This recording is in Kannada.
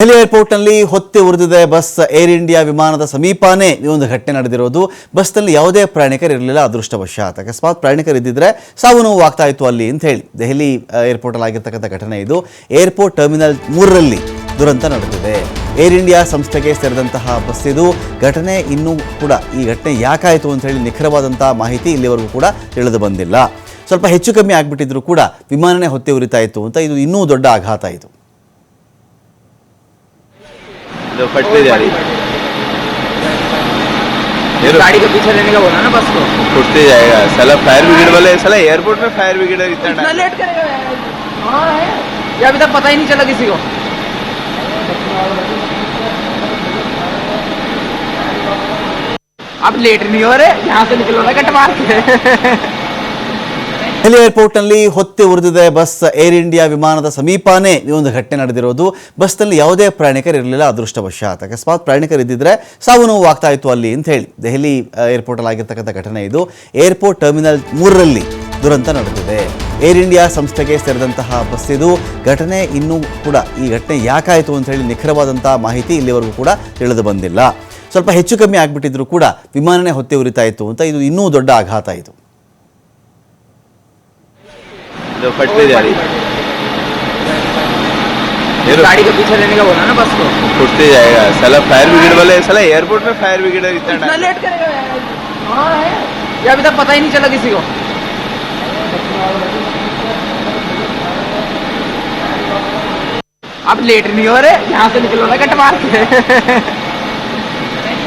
ದೆಹಲಿ ಏರ್ಪೋರ್ಟ್ನಲ್ಲಿ ಹೊತ್ತೆ ಉರಿದಿದೆ. ಬಸ್ ಏರ್ ಇಂಡಿಯಾ ವಿಮಾನದ ಸಮೀಪನೇ ಈ ಒಂದು ಘಟನೆ ನಡೆದಿರೋದು. ಬಸ್ನಲ್ಲಿ ಯಾವುದೇ ಪ್ರಯಾಣಿಕರು ಇರಲಿಲ್ಲ, ಅದೃಷ್ಟವಶಾತ್. ಅಕಸ್ಮಾತ್ ಪ್ರಯಾಣಿಕರು ಇದ್ದಿದ್ರೆ ಸಾವು ನೋವು ಆಗ್ತಾ ಇತ್ತು ಅಲ್ಲಿ ಅಂತ ಹೇಳಿ. ದೆಹಲಿ ಏರ್ಪೋರ್ಟಲ್ಲಿ ಆಗಿರ್ತಕ್ಕಂಥ ಘಟನೆ ಇದು. ಏರ್ಪೋರ್ಟ್ ಟರ್ಮಿನಲ್ ಮೂರರಲ್ಲಿ ದುರಂತ ನಡೆದಿದೆ. ಏರ್ ಇಂಡಿಯಾ ಸಂಸ್ಥೆಗೆ ಸೇರಿದಂತಹ ಬಸ್ ಇದು. ಘಟನೆ ಇನ್ನೂ ಕೂಡ, ಈ ಘಟನೆ ಯಾಕಾಯಿತು ಅಂತ ಹೇಳಿ ನಿಖರವಾದಂಥ ಮಾಹಿತಿ ಇಲ್ಲಿವರೆಗೂ ಕೂಡ ತಿಳಿದು ಬಂದಿಲ್ಲ. ಸ್ವಲ್ಪ ಹೆಚ್ಚು ಕಮ್ಮಿ ಆಗಿಬಿಟ್ಟಿದ್ರು ಕೂಡ ವಿಮಾನನೇ ಹೊತ್ತೆ ಉರಿತಾ ಇತ್ತು ಅಂತ ಇದು ಇನ್ನೂ ದೊಡ್ಡ ಆಘಾತ ಇದು. जो फटते जा रही ये रो- गाड़ी के पीछे लेने का बोला ना बस को। फुटते जाएगा। साला फायर ब्रिगेड वाले साला एयरपोर्ट में फायर ब्रिगेड इतना लेट करेगा यार। हाँ है? ये अभी तक पता ही नहीं चला किसी को। अब लेट नहीं हो रहे यहाँ से निकलो ना कट मार के ದೆಹಲಿ ಏರ್ಪೋರ್ಟ್ನಲ್ಲಿ ಹೊತ್ತಿ ಉರಿದಿದೆ. ಬಸ್ ಏರ್ ಇಂಡಿಯಾ ವಿಮಾನದ ಸಮೀಪನೇ ಈ ಒಂದು ಘಟನೆ ನಡೆದಿರೋದು. ಬಸ್ನಲ್ಲಿ ಯಾವುದೇ ಪ್ರಯಾಣಿಕರು ಇರಲಿಲ್ಲ. ಅದೃಷ್ಟವಶಾತ್. ಅಕಸ್ಮಾತ್ ಪ್ರಯಾಣಿಕರು ಇದ್ದಿದ್ರೆ ಸಾವು ನೋವು ಆಗ್ತಾ ಇತ್ತು ಅಲ್ಲಿ ಅಂತ ಹೇಳಿ. ದೆಹಲಿ ಏರ್ಪೋರ್ಟಲ್ಲಿ ಆಗಿರ್ತಕ್ಕಂಥ ಘಟನೆ ಇದು. ಏರ್ಪೋರ್ಟ್ ಟರ್ಮಿನಲ್ ಮೂರರಲ್ಲಿ ದುರಂತ ನಡೆದಿದೆ. ಏರ್ ಇಂಡಿಯಾ ಸಂಸ್ಥೆಗೆ ಸೇರಿದಂತಹ ಬಸ್ ಇದು. ಘಟನೆ ಇನ್ನೂ ಕೂಡ ಈ ಘಟನೆ ಯಾಕಾಯಿತು ಅಂತ ಹೇಳಿ ನಿಖರವಾದಂತಹ ಮಾಹಿತಿ ಇಲ್ಲಿವರೆಗೂ ಕೂಡ ತಿಳಿದು ಬಂದಿಲ್ಲ. ಸ್ವಲ್ಪ ಹೆಚ್ಚು ಕಮ್ಮಿ ಆಗಿಬಿಟ್ಟಿದ್ರು ಕೂಡ ವಿಮಾನನೇ ಹೊತ್ತಿ ಉರಿತಾ ಇತ್ತು ಅಂತ ಇದು ಇನ್ನೂ ದೊಡ್ಡ ಆಘಾತ ಇದು. जो फटते जा रही ये रो- गाड़ी के पीछे लेने का बोला ना बस को। फुटते जाएगा। साला फायर ब्रिगेड वाले साला एयरपोर्ट में फायर ब्रिगेड इतना इतना लेट करेगा यार। हाँ है। ये अभी तक पता ही नहीं चला किसी को। अब लेट नहीं हो रहे यहाँ से निकलो ना कट मार के।